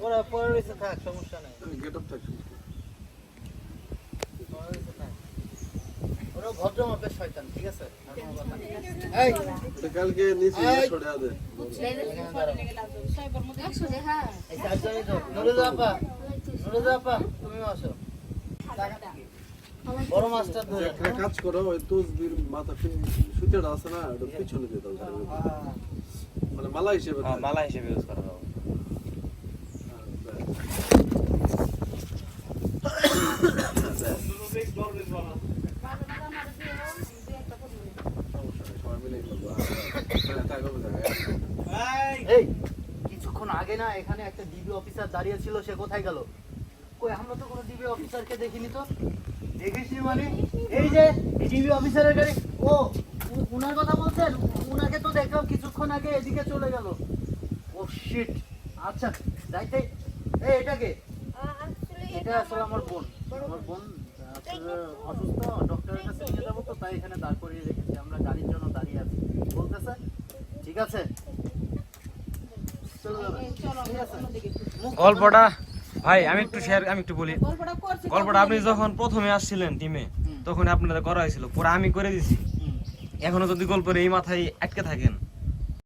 ওরা পরে রয়েছে থাক সমস্যা নেই। গেট আপ থাক। ওরা ভদ্র মাপের শয়তান ঠিক আছে। এই। কালকে নিচে ছড়ে বড় মাছটা ধরে একটা কাজ করো ওই তসবির মাথা সুতেটা আছে না ওটা পিছনে দিয়ে দাও মানে মালা হিসেবে হ্যাঁ, মালা হিসেবে ইউজ করা যাবে সমস্যা নেই, সবাই মিলেই করব। হ্যাঁ, থাক, হবে, থাক। এই কিছুক্ষণ আগে না এখানে একটা ডিবি অফিসার দাঁড়িয়ে ছিল সে কোথায় গেল? কই আমরা তো কোনো ডিবি অফিসারকে দেখিনি তো। দেখিসনি মানে? এই যে ডিবি অফিসারের গাড়ি। ও উনার কথা বলছেন? উনাকে তো দেখলাম কিছুক্ষণ আগে এদিকে চলে গেল। ও শিট আচ্ছা যাইতে। এই এটাকে এটা আসলে আমার বোন। আমার বোন অসুস্থ ডক্টরের কাছে নিয়ে যাব তো তাই এখানে দাঁড় করিয়ে রেখেছি। আমরা গাড়ির জন্য দাঁড়িয়ে আছি। বলতেছে ঠিক আছে? চলে যাবে। ঠিক আছে? গল্পটা ভাই আমি একটু শেয়ার আমি একটু বলি। গল্পটা আপনি যখন প্রথমে আসছিলেন টিমে তখন আপনাদের করা হয়েছিল পরে আমি করে দিছি। এখনও যদি গল্পের এই মাথায় আটকে থাকেন